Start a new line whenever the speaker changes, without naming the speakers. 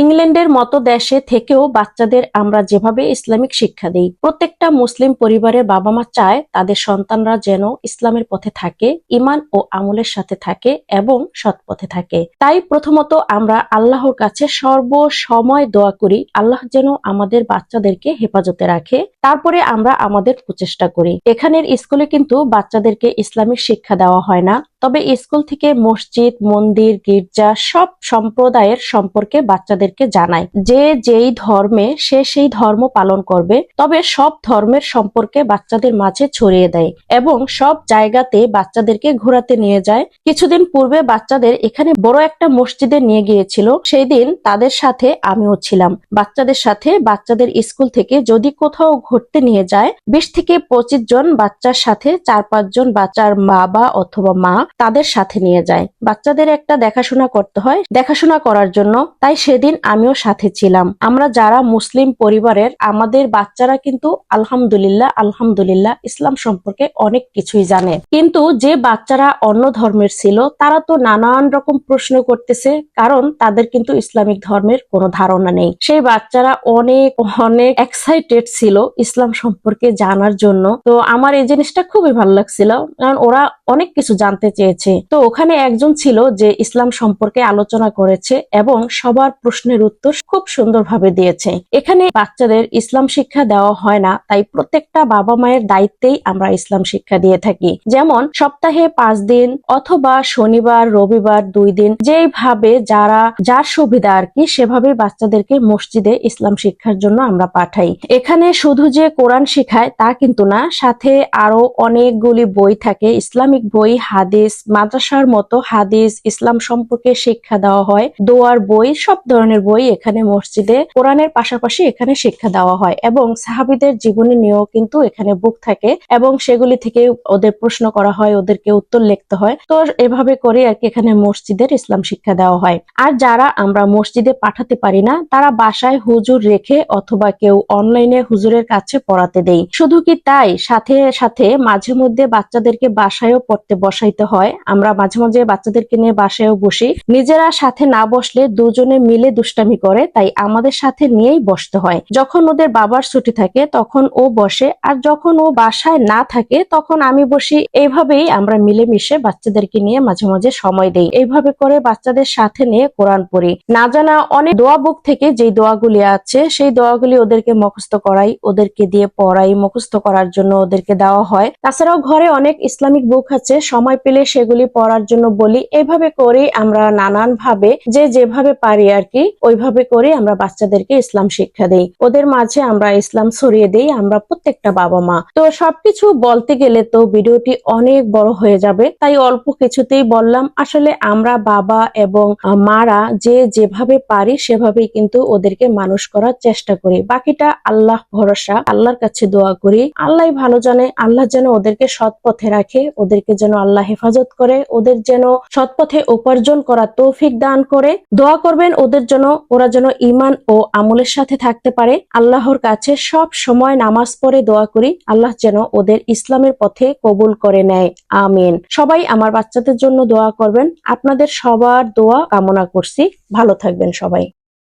ইংল্যান্ডের মতো দেশে থেকেও বাচ্চাদের আমরা যেভাবে ইসলামিক শিক্ষা দিই, প্রত্যেকটা মুসলিম পরিবারের বাবা মা চায় তাদের সন্তানরা যেন ইসলামের পথে থাকে ইমান ও আমলের সাথে থাকে এবং সৎ পথে থাকে। তাই প্রথমত আমরা আল্লাহর কাছে সর্ব সময় দোয়া করি, আল্লাহ যেন আমাদের বাচ্চাদেরকে হেফাজতে রাখে, তারপরে আমরা আমাদের প্রচেষ্টা করি। এখানের স্কুলে কিন্তু বাচ্চাদেরকে ইসলামিক শিক্ষা দেওয়া হয় না। তবে স্কুল থেকে মসজিদ, মন্দির, গির্জা সব সম্প্রদায়ের সম্পর্কে বাচ্চাদেরকে জানায় যে যেই ধর্মে সে সেই ধর্ম পালন করবে, তবে সব ধর্মের সম্পর্কে বাচ্চাদের মাঝে ছড়িয়ে দেয় এবং সব জায়গাতে বাচ্চাদেরকে ঘোরাতে নিয়ে যায়। কিছুদিন পূর্বে বাচ্চাদের এখানে বড় একটা মসজিদে নিয়ে গিয়েছিল সেই দিন তাদের সাথে আমিও ছিলাম। বাচ্চাদের সাথে বাচ্চাদের স্কুল থেকে যদি কোথাও ঘুরতে নিয়ে যায়, বিশ থেকে পঁচিশ জন বাচ্চার সাথে চার পাঁচজন বাচ্চার মা বাবা অথবা মা তাদের সাথে নিয়ে যায়। বাচ্চাদের একটা দেখাশোনা করতে হয়। দেখাশোনা করার জন্য। তাই সেদিন আমিও সাথে ছিলাম। আমরা যারা মুসলিম পরিবারের, আমাদের বাচ্চারা কিন্তু আলহামদুলিল্লাহ আলহামদুলিল্লাহ ইসলাম সম্পর্কে অনেক কিছুই জানে। কিন্তু যে বাচ্চারা অন্য ধর্মের ছিল, তারা তো নানান রকম প্রশ্ন করতেছে, কারণ তাদের কিন্তু ইসলামিক ধর্মের কোনো ধারণা নেই। সেই বাচ্চারা অনেক অনেক এক্সাইটেড ছিল ইসলাম সম্পর্কে জানার জন্য। তো আমার এই জিনিসটা খুবই ভালো লাগছিল। কারণ ওরা অনেক কিছু জানতে চেয়েছে। তো ওখানে একজন ছিল যে ইসলাম সম্পর্কে আলোচনা করেছে এবং সবার প্রশ্নের উত্তর খুব সুন্দরভাবে দিয়েছে। এখানে বাচ্চাদের ইসলাম শিক্ষা দেওয়া হয় না, তাই প্রত্যেকটা বাবা মায়ের দায়িত্বেই আমরা ইসলাম শিক্ষা দিয়ে থাকি। যেমন সপ্তাহে পাঁচ দিন অথবা শনিবার, রবিবার দুই দিন যেভাবে যারা, যার সুবিধা আর কি সেভাবে বাচ্চাদেরকে মসজিদে ইসলাম শিক্ষার জন্য আমরা পাঠাই। এখানে শুধু যে কোরআন শিখায় তা কিন্তু না, সাথে আরও অনেকগুলি বই থাকে, ইসলামিক বই, হাদিস মাদ্রাসার মতো হাদিস, ইসলাম সম্পর্কে শিক্ষা দেওয়া হয়। দোয়ার বই, সব ধরনের বই এখানে মসজিদে, কোরআনের পাশাপাশি এখানে শিক্ষা দেওয়া হয় এবং সাহাবিদের জীবনী নিয়েও কিন্তু এখানে বুক থাকে এবং সেগুলি থেকে ওদের প্রশ্ন করা হয়, ওদেরকে উত্তর লিখতে হয়। তো এভাবে করে আর কি এখানে মসজিদের ইসলাম শিক্ষা দেওয়া হয়। আর যারা আমরা মসজিদে পাঠাতে পারি না, তারা বাসায় হুজুর রেখে অথবা কেউ অনলাইনে হুজুরের কাছে পড়াতে দেই। শুধু কি তাই? সাথে সাথে মাঝে মধ্যে বাচ্চাদেরকে বাসায়ও পড়তে বসাইতে হয় আমরা মাঝে মাঝে বাচ্চাদেরকে নিয়ে বাসায়ও বসি। নিজেরা সাথে না বসলে দুজনে মিলে দুষ্টামি করে, তাই আমাদের সাথে নিয়েই বসতে হয়। যখন ওদের বাবার ছুটি থাকে, তখন ও বসে, আর যখন ও বাসায় না থাকে, তখন আমি বসি। এইভাবেই আমরা মিলেমিশে বাচ্চাদেরকে নিয়ে মাঝে মাঝে সময় দেই। এইভাবে করে বাচ্চাদের সাথে নিয়ে কোরআন পড়ি। না জানা অনেক দোয়া বুক থেকে যে দোয়াগুলি আছে, সেই দোয়াগুলি ওদেরকে মুখস্থ করাই, ওদেরকে দিয়ে পড়াই, মুখস্থ করার জন্য ওদেরকে দেওয়া হয়। তাছাড়াও ঘরে অনেক ইসলামিক বুক আছে, সময় পেলে সেগুলি পড়ার জন্য বলি। এইভাবে করে আমরা নানান ভাবে যে যেভাবে পারি আর কি ওইভাবে করে আমরা বাচ্চাদেরকে ইসলাম শিক্ষা দেই। ওদের মাঝে আমরা ইসলাম ছড়িয়ে দেই, আমরা প্রত্যেকটা বাবা মা। তো সবকিছু বলতে গেলে তো ভিডিওটি অনেক বড় হয়ে যাবে, তাই অল্প কিছুতেই বললাম। আসলে আমরা বাবা এবং মারা যে যেভাবে পারি, সেভাবেই কিন্তু ওদেরকে মানুষ করার চেষ্টা করি। বাকিটা আল্লাহ ভরসা, আল্লাহর কাছে দোয়া করি। আল্লাহ ভালো জানে, আল্লাহ যেন ওদেরকে সৎ পথে রাখে, ওদেরকে যেন আল্লাহ হেফাজত করে, ওদের যেন সৎ পথে উপার্জন করা তৌফিক দান করে। দোয়া করবেন ওদের জন্য ওরা যেন ইমান ও আমলের সাথে থাকতে পারে। আল্লাহর কাছে সব সময় নামাজ পড়ে দোয়া করি। আল্লাহ যেন ওদের ইসলামের পথে কবুল করে নেয়। আমিন। সবাই আমার বাচ্চাদের জন্য দোয়া করবেন। আপনাদের সবার দোয়া কামনা করছি। ভালো থাকবেন সবাই।